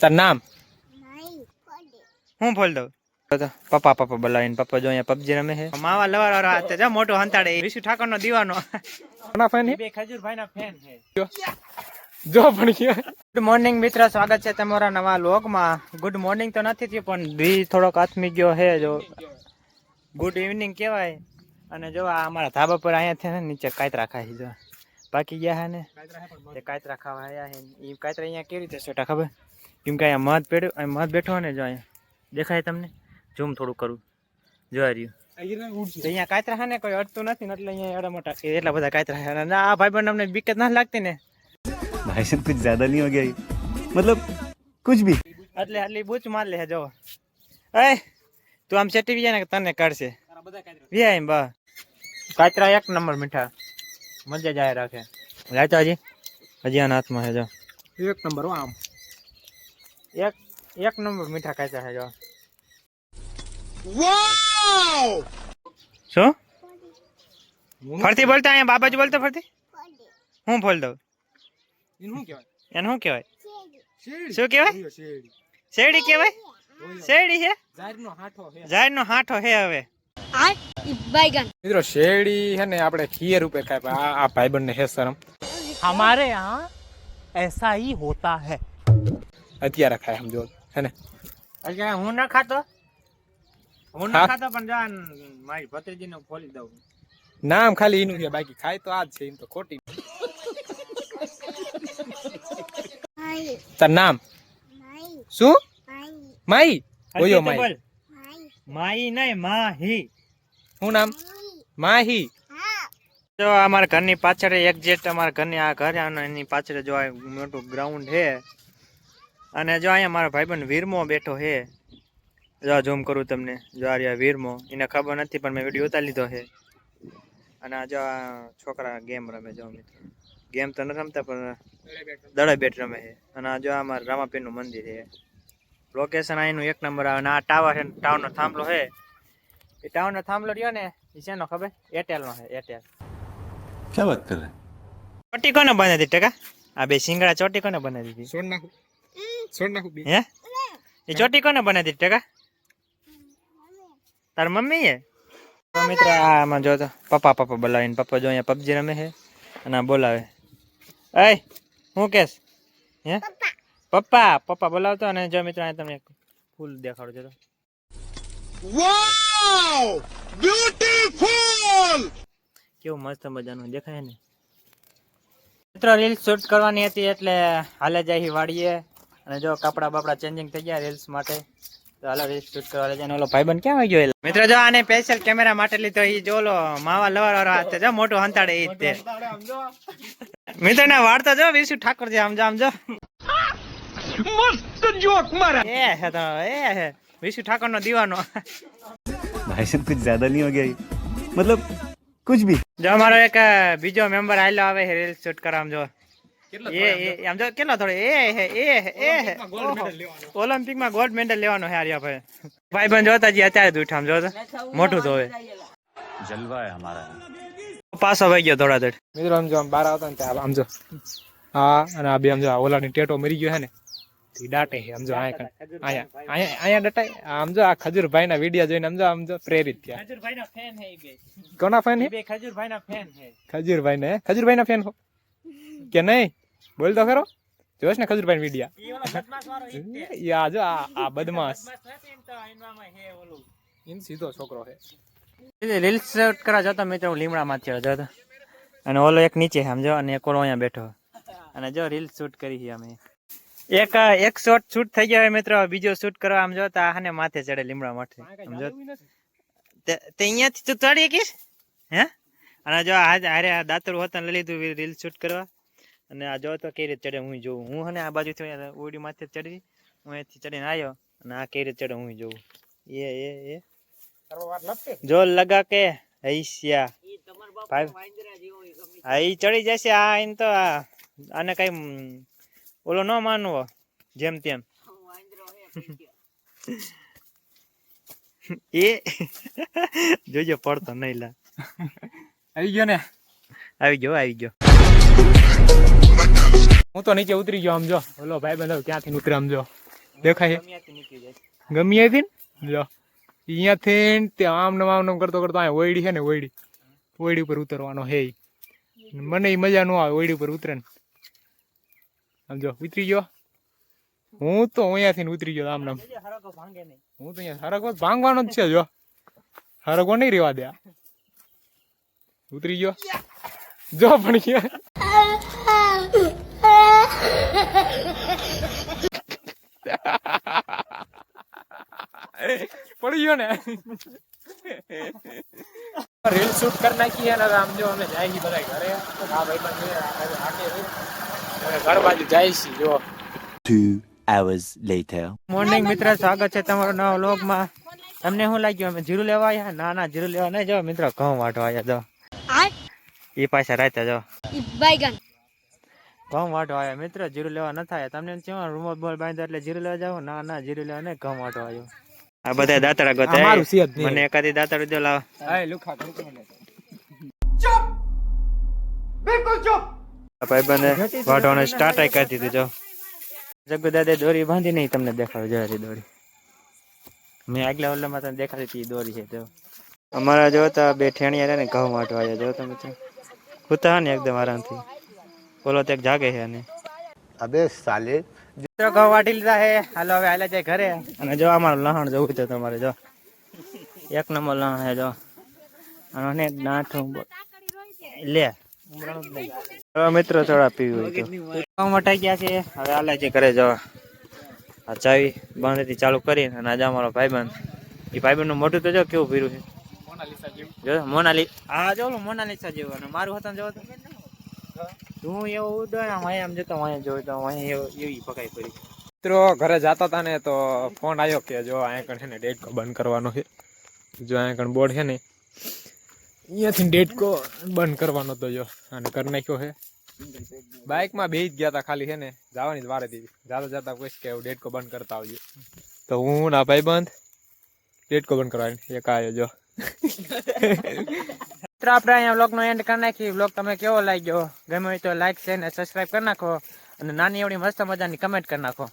તાર નામ? હું ફોલ દઉં? પપ્પા પપ્પા બોલાવીને પપ્પા જો અહીંયા પબજી રમે છે. માવા લવાર વાળો હાથે જા મોટો હંતાડે. વિશુ ઠાકોર નો દીવાનો. કોના ફેન બે ખજૂરભાઈ ના ફેન છે. જો. પણ ગુડ મોર્નિંગ મિત્ર સ્વાગત છે તમારા નવા લોગમાં ગુડ મોર્નિંગ તો નથી થયું પણ દી થોડોક આથમી ગયો છે જો. ગુડ ઇવનિંગ કહેવાય. અને જો આ અમારા ધાબા પર અહીંયા છે ને નીચે કાતરા ખાય જો બાકી ગયા હે ને તે કાતરા ખાવા આયા હે એ કાતરા અહીંયા કેવી રીતે છોટા ખબર? કેમ કે અહીંયા મધ પેડ્યું અહીં મધ બેઠો ને જો અહીંયા. દેખાય તમને? ઝૂમ થોડું કરું. જોવા રહ્યું. અહીંયા કાતરા હા ને કોઈ અડતું નથી એટલે અહીંયા એડા મોટા એટલા બધા કાતરા ના આ ભાઈ બંધ અમને બીક ના લાગતી ને. ભાઈ સાહેબ કુછ જ્યાદા નહીં હો ગયા મતલબ કુછ ભી. એટલે આટલી બૂચ માર લે જો. એ તું આમ ચટી જાય ને તને કાઢશે. વ્યાય બા કાતરા. એક નંબર મીઠા. મજા જાય રાખે. લાચાજી હજી આના હાથમાં હે જો. એક નંબર આમ. એક એક નંબર મીઠા કાચા છે જો શું ફરતી બોલતા અહીંયા બાબાજી બોલતો ફરતી પડે હું ફોલ દઉં એનું શું કહેવાય એને શું કહેવાય શેરી શું કહેવાય ઓયો શેરડી શેરડી કહેવાય શેરડી છે ઝાડનો હાંઠો છે ઝાડનો હાંઠો હે હવે બાયગન મિત્રો શેરડી છે ને આપણે ખીર રૂપે ખાય પણ આ આ ભાઈબંધ ને હે શરમ हमारे यहाँ ऐसा ही होता है અત્યારે ખાય સમજો. હે ને? અત્યારે હું ના ખાતો? હું ના ખાતો પણ જાન મારી ભત્રીજીને ખોલી દઉં. નામ ખાલી એનું છે બાકી ખાય તો આ જ છે એમ તો ખોટી. તાર નામ? શું? માઈ. ઓયો માઈ. માઈ. નહીં માહી. શું નામ? માહી. જો અમારા ઘરની પાછળ એક્ઝેક્ટ અમારા ઘરની આ ઘર અને એની પાછળ જો આ મોટું ગ્રાઉન્ડ છે અને જો અહીંયા મારો ભાઈબંધ વીરમો બેઠો છે જો ઝૂમ કરું તમને જો આ રહ્યા વીરમો એને ખબર નથી પણ મેં વીડિયો ઉતારી લીધો છે. અને આ જો છોકરા ગેમ રમે જો ગેમ તો ન રમતા પણ દડે બેટ રમે છે. અને આ જો આ મારા રામાપીરનું મંદિર છે. લોકેશન અહીંનું એક નંબર આવે અને આ ટાવર છે ટાવરનો થાંભલો છે. એ ટાવરનો થાંભલો રહ્યો ને એ શેનો ખબર? એરટેલનો છે એરટેલ ક્યાં વાત કરે? ચોટી કોને બનાવી દીધી ટકા? આ બે સિંગડા ચોટી કોને બનાવી દીધી? છોડ નાખું છોડ નાખું બી. હે? એ ચોટી કોને બનાવી દીધી ટકા? તાર મમ્મી હે તો મિત્ર આ આમાં જો તો પપ્પા પપ્પા બોલાવીને પપ્પા જો અહીંયા પબજી રમે છે અને આ બોલાવે. અય હું કેસ? હે? પપ્પા પપ્પા બોલાવતો અને જો મિત્ર અહીંયા તમને એક ફૂલ દેખાડો છો તો. કેવું મસ્ત મજાનું દેખાય ને. મિત્રો રીલ્સ શૂટ કરવાની હતી એટલે હાલે જાય વાડીએ. અને જો કપડા બાપડા ચેન્જિંગ થઈ ગયા રીલ્સ માટે લીધો માવા લવાર મોટો હંતાડે મિત્ર ને વાર્તા જો વિશુ ઠાકોર જે આમ જોક મારા. એ તો એ હે. ઠાકોર નો દીવાનો. ભાઈ ગયા મતલબ કુછ ભી. જો મારો એક બીજો મેમ્બર આયલો આવે હે શૂટ કરવા આમ જો. ઓલિમ્પિકમાં ગોલ્ડ મેડલ લેવાનો. હે આર્યા ભાઈ. ભાઈ બંધ જોતાજી અત્યારે જ જો મોટું તો જલવા હે અમારા. પાછો વહી ગયો થોડા થોડ મિત્રો આમ જો આમ બહાર આવતા ને ત્યાં આમ જો. હા અને આ બે આમ જો ઓલાની ટેટો મરી ગયો હે ને. થી દાટે હે આમ જો આયા આયા આયા આયા ડટાય આમ જો આ ખજૂરભાઈ ના વિડિયો જોઈને આમ જો આમ જો પ્રેરિત થયા. ખજૂરભાઈ ના ફેન હે બે. કોના ફેન હે બે ખજૂરભાઈ ના ફેન હે? ખજૂરભાઈ ને ખજૂરભાઈ ના ફેન હો. કે નહીં? બોલ તો ખરો. જોશ ને ખજુરભાઈ વિડિયા. યા આ બદમાશ. હે ઇન સીધો છોકરો છે. રીલ્સ શૂટ કરવા જતો મિત્રો લીમડા માંથી જતો. અને ઓલો એક નીચે સમજો? અને એક ઓલો અહીંયા બેઠો. અને જો રીલ્સ શૂટ કરી છે અમે. એક એક શોટ શૂટ થઈ ગયા મિત્રો, બીજો શૂટ કરવા આમ જો, તો આને માથે ચડે લીમડા માથે સમજો? તે અહીંયાથી તું ચડી કે હે? અને જો આજ હારે આ દાતરું હતા લઈ લીધું રીલ શૂટ કરવા. અને આ જો તો કેરી રીતે ચડે હું જોઉં. હું હને આ બાજુથી ઓડી માથે ચડી હું અહીંથી ચડીને આવ્યો અને આ કઈ રીતે ચડે હું જોઉં. એ એ એ. જો લગા કે હૈસ્યા. ભાઈ હા એ ચડી જશે આ આઈને તો આ- આને કઈ ઓલો ન માનવો જેમ તેમ. એ જોજો પડતો નહીં લા. આવી ગયો ને? આવી ગયો આવી ગયો. હું તો નીચે ઉતરી ગયો આમ બોલો ભાઈ બંધ ક્યાંથી ઉતરે સમજો દેખાય છે? ગમ્યાથી નીકળી જાય. ગમી હતી ને? જો. અહીંયાથી તે આમ નમ આમ નમ કરતો કરતો અહીંયા ઓયડી છે ને ઓયડી. ઓયડી ઉપર ઉતરવાનો હે મને ઈ મજા ન આવે ઓયડી ઉપર ઉતરે ને. સમજો ઉતરી ગયો. હું તો અહીંયાથી ઉતરી ગયો આમ નામ હું તો અહીંયા હરકો ભાંગવાનો જ છે જો. હરકો નહીં રેવા દે. ઉતરી ગયો. જો પણ ગયા પડી ગયો ને? રીલ શૂટ કરી નાખી અને આમ જો અમે જાય છીએ બધા ઘરે. આ ભાઈ પણ ઘર બાજુ જાય છે જો. Two hours later. મોર્નિંગ મિત્ર સ્વાગત છે તમારો નવા વ્લોગમાં તમને શું લાગ્યું? અમે જીરું લેવા આવ્યા? ના ના જીરું લેવા નહીં જો મિત્ર ઘઉં વાટવા આવ્યા જો. આઠ એ પાછા રાતે જો બાયગન. ઘઉં વાટવા આવ્યા. મિત્ર જીરું લેવા ન થાય. તમને કેવું રૂમો બોલ બાંધ્યો એટલે જીરું લેવા જાવ ના ના જીરું લેવા નહીં ઘઉં વાટવા આવ્યો. આ બધા દાતરા ગોતે. મને એકાદી દાતર દો લાવ. હાય લુખા કંકુ મને આ ભાઈબંધે વાટવાનું સ્ટાર્ટ કરી દીધું જો. જગ્ગુ દાદા દોરી બાંધી નહીં તમને દેખાડું જો દોરી. મેં આગલા ઓલામાં તમને દેખાડી હતી દોરી છે જો. અમારા જો તા બે ઠેણી આવ્યા ને ઘઉં વાટવા આવ્યા જો તમે તો કૂતા ને એકદમ આરામથી. બોલો તો એક જાગે છે અને. અબે સાલે મિત્રો ઘઉં વાટી લીધા હે હાલો હવે હાલે જાય ઘરે. અને જો અમારું લહણ જવું છે તમારે જો. એક નંબર લહણ હે જો. અને નાઠું લે. મિત્રો થોડા પીવું ઘઉં વટાઈ ગયા છે. હવે હાલે છે ઘરે જવા આ ચાવી બંધથી ચાલુ કરીને અને આજે અમારો ભાઈબંધ એ ભાઈબંધનું મોટું તો જો કેવું પીરું છે. જો મોનાલી હા જો મોનાલિસા જેવું અને મારું હતું જો તો હું એવું ઉદય આમ અહીંયા આમ જતો અહીંયા જોયો તો અહીંયા એવી પકાઈ પડી. મિત્રો ઘરે જતા હતા ને તો ફોન આવ્યો કે જો અહીંયા કણ છે ને ડેટકો બંધ કરવાનો છે. જો અહીંયા કણ બોર્ડ છે ને અહીંયાથી ડેટકો બંધ કરવાનો તો જો અને કરી નાખ્યો છે. બાઇકમાં બેસી જ ગયા હતા ખાલી છે ને જવાની જ વારે હતી જાતા જતા કોઈ કે ડેટકો બંધ કરતા આવજો. તો હું ના ભાઈ બંધ ડેટકો બંધ કરવાની એક આવ્યો જો. મિત્રો આપણે અહીંયા વ્લોગ નો એન્ડ કરી નાખી વ્લોગ તમે કેવો લાગ્યો? ગમે હોય તો લાઈક શેર અને સબસ્ક્રાઇબ કરી નાખો. અને નાની એવડી મસ્ત મજાની કમેન્ટ કરી નાખો.